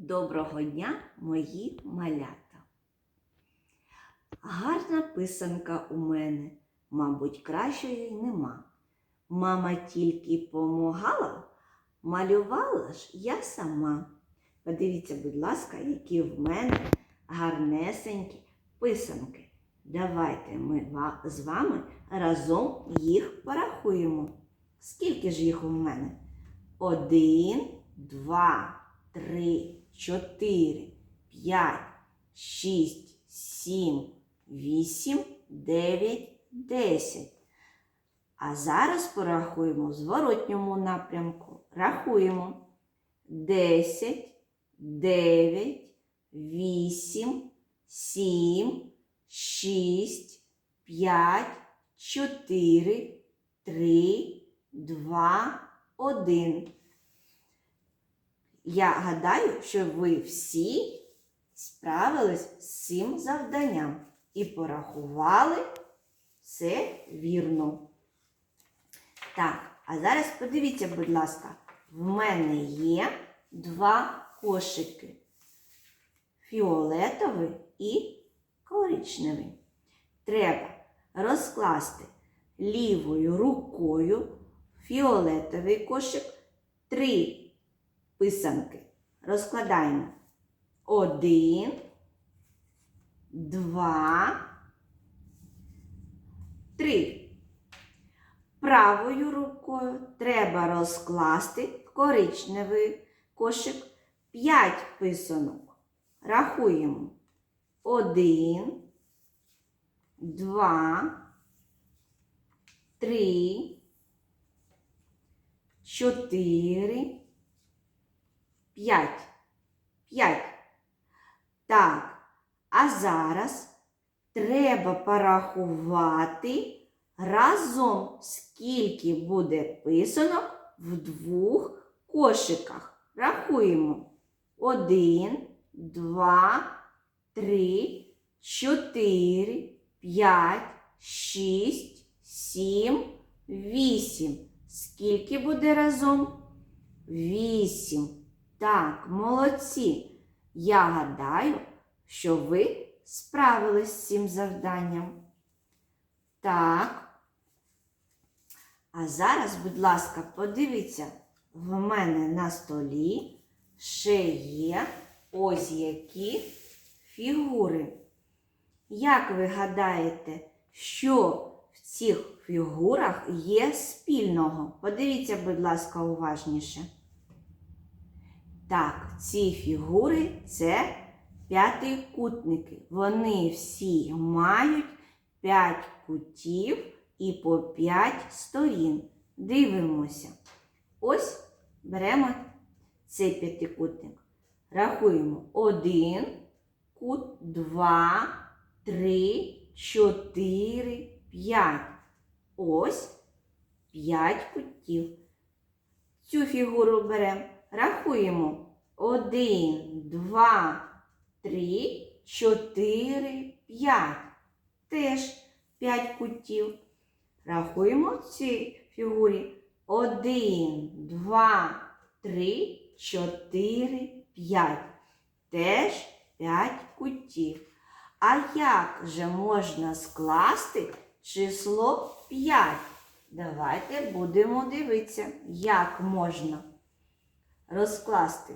Доброго дня, мої малята. Гарна писанка у мене, мабуть, кращої нема. Мама тільки помагала, малювала ж я сама. Подивіться, будь ласка, які в мене гарнесенькі писанки. Давайте ми з вами разом їх порахуємо. Скільки ж їх у мене? Один, два, три, чотири, п'ять, шість, сім, вісім, дев'ять, десять. А зараз порахуємо в зворотньому напрямку. Рахуємо. Десять, дев'ять, вісім, сім, шість, п'ять, чотири, три, два, один. Я гадаю, що ви всі справились з цим завданням і порахували все вірно. Так, а зараз подивіться, будь ласка, в мене є два кошики. Фіолетовий і коричневий. Треба розкласти лівою рукою фіолетовий кошик три писанки. Розкладаємо. Один, два, три. Правою рукою треба розкласти коричневий кошик п'ять писанок. Рахуємо. Один, два, три, чотири, п'ять. П'ять. Так, а зараз треба порахувати разом, скільки буде писанок в двох кошиках. Рахуємо. Один, два, три, чотири, п'ять, шість, сім, вісім. Скільки буде разом? Вісім. Так, молодці. Я гадаю, що ви справились з цим завданням. Так. А зараз, будь ласка, подивіться, в мене на столі ще є ось які фігури. Як ви гадаєте, що в цих фігурах є спільного? Подивіться, будь ласка, уважніше. Так, ці фігури це п'ятикутники. Вони всі мають п'ять кутів і по п'ять сторін. Дивимося. Ось беремо цей п'ятикутник. Рахуємо один кут, два, три, чотири, п'ять. Ось п'ять кутів. Цю фігуру беремо. Рахуємо. Один, два, три, чотири, п'ять. Теж п'ять кутів. Рахуємо ці фігурі. Один, два, три, чотири, п'ять. Теж п'ять кутів. А як же можна скласти число 5? Давайте будемо дивитися, як можна розкласти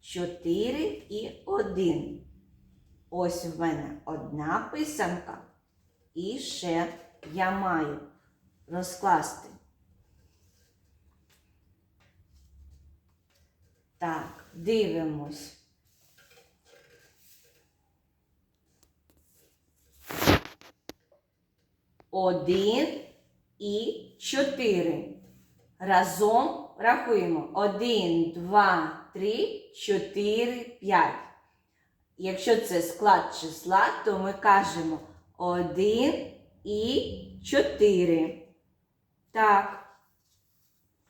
4 і 1. Ось в мене одна писанка. І ще я маю розкласти. Так, дивимось. Один і чотири. Разом рахуємо. Один, два, три, чотири, п'ять. Якщо це склад числа, то ми кажемо один і чотири. Так.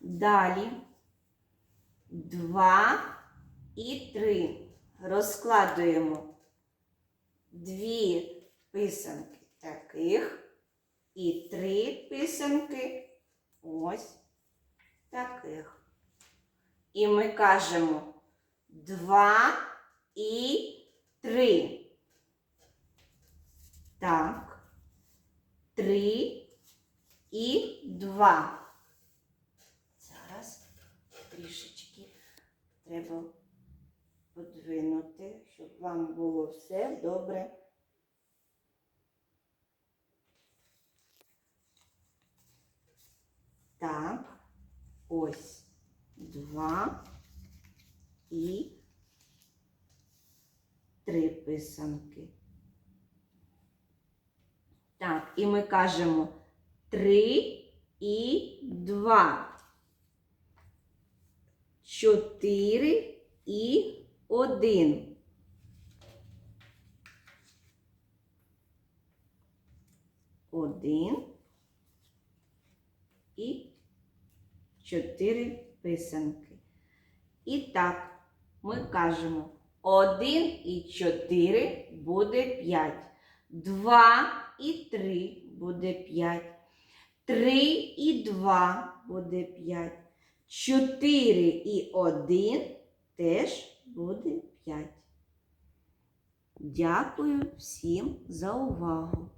Далі. Два і три. Розкладуємо дві писанки таких і три писанки ось таких. І ми кажемо два і три. Так. Три і два. Зараз трішечки треба подвинути, щоб вам було все добре. Так, ось два і три писанки. Так, і ми кажемо три і два. Чотири і один. Один і чотири писанки. І так, ми кажемо один і чотири буде п'ять. Два і три буде п'ять. Три і два буде п'ять. Чотири і один теж буде п'ять. Дякую всім за увагу.